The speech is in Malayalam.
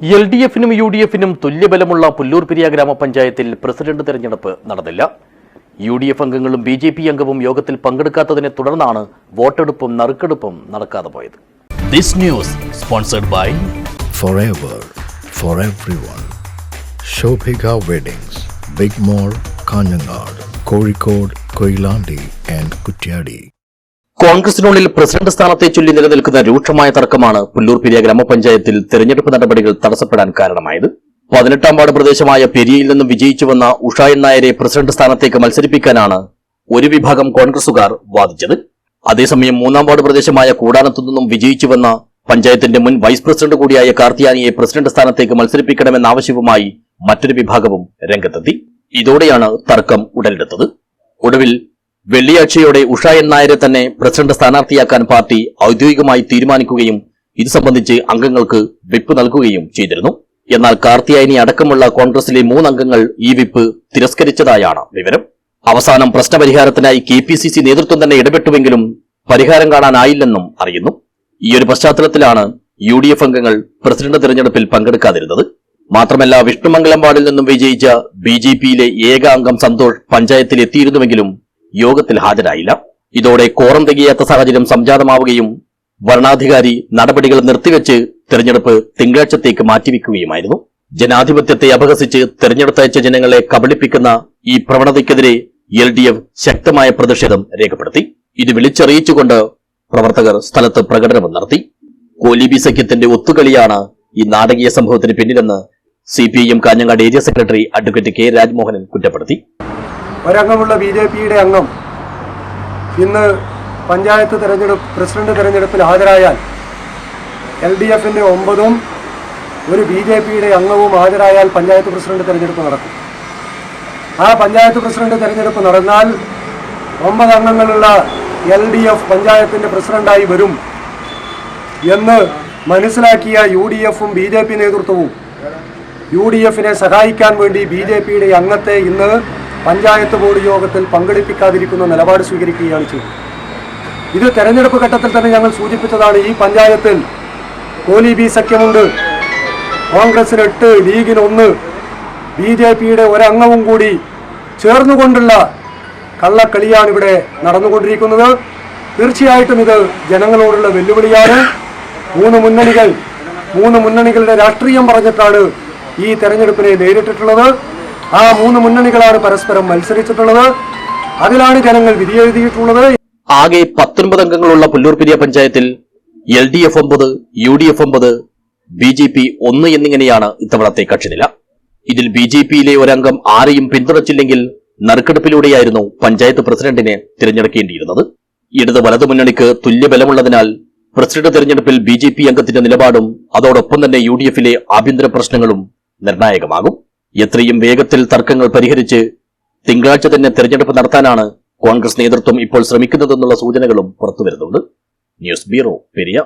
എൽ ഡി എഫിനും യു ഡി എഫിനും തുല്യബലമുള്ള പുല്ലൂർ പെരിയ ഗ്രാമപഞ്ചായത്തിൽ പ്രസിഡന്റ് തെരഞ്ഞെടുപ്പ് നടന്നില്ല യു ഡി എഫ് അംഗങ്ങളും ബി ജെ പി അംഗവും യോഗത്തിൽ പങ്കെടുക്കാത്തതിനെ തുടർന്നാണ് വോട്ടെടുപ്പും നറുക്കെടുപ്പും നടക്കാതെ പോയത് This news sponsored by forever for everyone. Shobhika Weddings, Big Mall, Kanyanad, Kozhikode, Koilandi and Kutyadi. കോൺഗ്രസിനുള്ളിൽ പ്രസിഡന്റ് സ്ഥാനത്തെ ചൊല്ലി നിലനിൽക്കുന്ന രൂക്ഷമായ തർക്കമാണ് പുല്ലൂർ പെരിയ ഗ്രാമപഞ്ചായത്തിൽ തെരഞ്ഞെടുപ്പ് നടപടികൾ തടസ്സപ്പെടാൻ കാരണമായത്. പതിനെട്ടാം വാർഡ് പ്രദേശമായ പെരിയയിൽ നിന്നും വിജയിച്ചു വന്ന ഉഷായൻ നായരെ പ്രസിഡന്റ് സ്ഥാനത്തേക്ക് മത്സരിപ്പിക്കാനാണ് ഒരു വിഭാഗം കോൺഗ്രസുകാർ വാദിച്ചത്. അതേസമയം മൂന്നാം വാർഡ് പ്രദേശമായ കൂടാനത്തു നിന്നും വിജയിച്ചു വന്ന പഞ്ചായത്തിന്റെ മുൻ വൈസ് പ്രസിഡന്റ് കൂടിയായ കാർത്തിയാനിയെ പ്രസിഡന്റ് സ്ഥാനത്തേക്ക് മത്സരിപ്പിക്കണമെന്ന ആവശ്യവുമായി മറ്റൊരു വിഭാഗവും രംഗത്തെത്തി. ഇതോടെയാണ് തർക്കം ഉടലെടുത്തത്. ഒടുവിൽ വെള്ളിയാഴ്ചയോടെ ഉഷായൻ നായരെ തന്നെ പ്രസിഡന്റ് സ്ഥാനാർത്ഥിയാക്കാൻ പാർട്ടി ഔദ്യോഗികമായി തീരുമാനിക്കുകയും ഇത് സംബന്ധിച്ച് അംഗങ്ങൾക്ക് വിപ്പ് നൽകുകയും ചെയ്തിരുന്നു. എന്നാൽ കാർത്തിയായനി അടക്കമുള്ള കോൺഗ്രസിലെ മൂന്നംഗങ്ങൾ ഈ വിപ്പ് തിരസ്കരിച്ചതായാണ് വിവരം. അവസാനം പ്രശ്നപരിഹാരത്തിനായി കെ പി സി സി നേതൃത്വം തന്നെ ഇടപെട്ടുവെങ്കിലും പരിഹാരം കാണാനായില്ലെന്നും അറിയുന്നു. ഈ ഒരു പശ്ചാത്തലത്തിലാണ് യു ഡി എഫ് അംഗങ്ങൾ പ്രസിഡന്റ് തെരഞ്ഞെടുപ്പിൽ പങ്കെടുക്കാതിരുന്നത്. മാത്രമല്ല വിഷ്ണുമംഗലം വാർഡിൽ നിന്നും വിജയിച്ച ബി ജെ പിയിലെ ഏക അംഗം സന്തോഷ് പഞ്ചായത്തിൽ എത്തിയിരുന്നുവെങ്കിലും യോഗത്തിൽ ഹാജരായില്ല. ഇതോടെ കോറം തികയാത്ത സാഹചര്യം സംജാതമാവുകയും വരണാധികാരി നടപടികൾ നിർത്തിവെച്ച് തെരഞ്ഞെടുപ്പ് തിങ്കളാഴ്ചത്തേക്ക് മാറ്റിവെക്കുകയുമായിരുന്നു. ജനാധിപത്യത്തെ അപഹസിച്ച് തെരഞ്ഞെടുത്തയച്ച ജനങ്ങളെ കബളിപ്പിക്കുന്ന ഈ പ്രവണതയ്ക്കെതിരെ എൽ ഡി എഫ് ശക്തമായ പ്രതിഷേധം രേഖപ്പെടുത്തി. ഇത് വിളിച്ചറിയിച്ചുകൊണ്ട് പ്രവർത്തകർ സ്ഥലത്ത് പ്രകടനം നടത്തി. കോലിബി സഖ്യത്തിന്റെ ഒത്തുകളിയാണ് ഈ നാടകീയ സംഭവത്തിന് പിന്നിലെന്ന് C P I M Kanhangad area secretary advocate K Rajmohanan കുറ്റപ്പെടുത്തി. ഒരംഗമുള്ള ബി ജെ പിയുടെ അംഗം ഇന്ന് പഞ്ചായത്ത് തെരഞ്ഞെടുപ്പ് പ്രസിഡന്റ് തെരഞ്ഞെടുപ്പിൽ ഹാജരായാൽ എൽ ഡി എഫിന്റെ ഒമ്പതും ഒരു ബി ജെ പിയുടെ അംഗവും ഹാജരായാൽ പഞ്ചായത്ത് പ്രസിഡന്റ് തെരഞ്ഞെടുപ്പ് നടക്കും. ആ പഞ്ചായത്ത് പ്രസിഡന്റ് തെരഞ്ഞെടുപ്പ് നടന്നാൽ ഒമ്പത് അംഗങ്ങളുള്ള എൽ ഡി എഫ് പഞ്ചായത്തിന്റെ പ്രസിഡന്റായി വരും എന്ന് മനസ്സിലാക്കിയ യു ഡി എഫും ബി ജെ പി നേതൃത്വവും യു ഡി എഫിനെ സഹായിക്കാൻ വേണ്ടി ബി ജെ പിയുടെ അംഗത്തെ ഇന്ന് പഞ്ചായത്ത് ബോർഡ് യോഗത്തിൽ പങ്കെടുപ്പിക്കാതിരിക്കുന്ന നിലപാട് സ്വീകരിക്കുകയാണ് ചെയ്തത്. ഇത് തെരഞ്ഞെടുപ്പ് ഘട്ടത്തിൽ തന്നെ ഞങ്ങൾ സൂചിപ്പിച്ചതാണ് ഈ പഞ്ചായത്തിൽ കോലി ബി സഖ്യമുണ്ട്. കോൺഗ്രസിന് എട്ട് ലീഗിന് ഒന്ന്. ബി ജെ പിയുടെ ഒരംഗവും കൂടി ചേർന്നുകൊണ്ടുള്ള കള്ളക്കളിയാണ് ഇവിടെ നടന്നുകൊണ്ടിരിക്കുന്നത്. തീർച്ചയായിട്ടും ഇത് ജനങ്ങളോടുള്ള വെല്ലുവിളിയാണ്. മൂന്ന് മുന്നണികൾ മൂന്ന് മുന്നണികളുടെ രാഷ്ട്രീയം പറഞ്ഞിട്ടാണ് ഈ തെരഞ്ഞെടുപ്പിനെ നേരിട്ടിട്ടുള്ളത്. ആ മൂന്ന് മുന്നണികളാണ് പരസ്പരം മത്സരിച്ചിട്ടുള്ളത്. അതിലാണ് ജനങ്ങൾ വിധിയെഴുതിയിട്ടുള്ളത് ആകെ പത്തൊൻപത് അംഗങ്ങളുള്ള പുല്ലൂർ പെരിയ പഞ്ചായത്തിൽ എൽ ഡി എഫ് ഒമ്പത് യു ഡി എഫ് ഒമ്പത് ബി ജെ പി ഒന്ന് എന്നിങ്ങനെയാണ് ഇത്തവണത്തെ കക്ഷിനില. ഇതിൽ ബി ജെ പിയിലെ ഒരംഗം ആരെയും പിന്തുണച്ചില്ലെങ്കിൽ നറുക്കെടുപ്പിലൂടെയായിരുന്നു പഞ്ചായത്ത് പ്രസിഡന്റിനെ തിരഞ്ഞെടുക്കേണ്ടിയിരുന്നത്. ഇടത് വലതു മുന്നണിക്ക് തുല്യബലമുള്ളതിനാൽ പ്രസിഡന്റ് തെരഞ്ഞെടുപ്പിൽ ബി ജെ പി അംഗത്തിന്റെ നിലപാടും അതോടൊപ്പം തന്നെ യു ഡി എഫിലെ ആഭ്യന്തര പ്രശ്നങ്ങളും നിർണായകമാകും. എത്രയും വേഗത്തിൽ തർക്കങ്ങൾ പരിഹരിച്ച് തിങ്കളാഴ്ച തന്നെ തെരഞ്ഞെടുപ്പ് നടത്താനാണ് കോൺഗ്രസ് നേതൃത്വം ഇപ്പോൾ ശ്രമിക്കുന്നതെന്നുള്ള സൂചനകളും പുറത്തുവരുന്നുണ്ട്. News bureau Periya.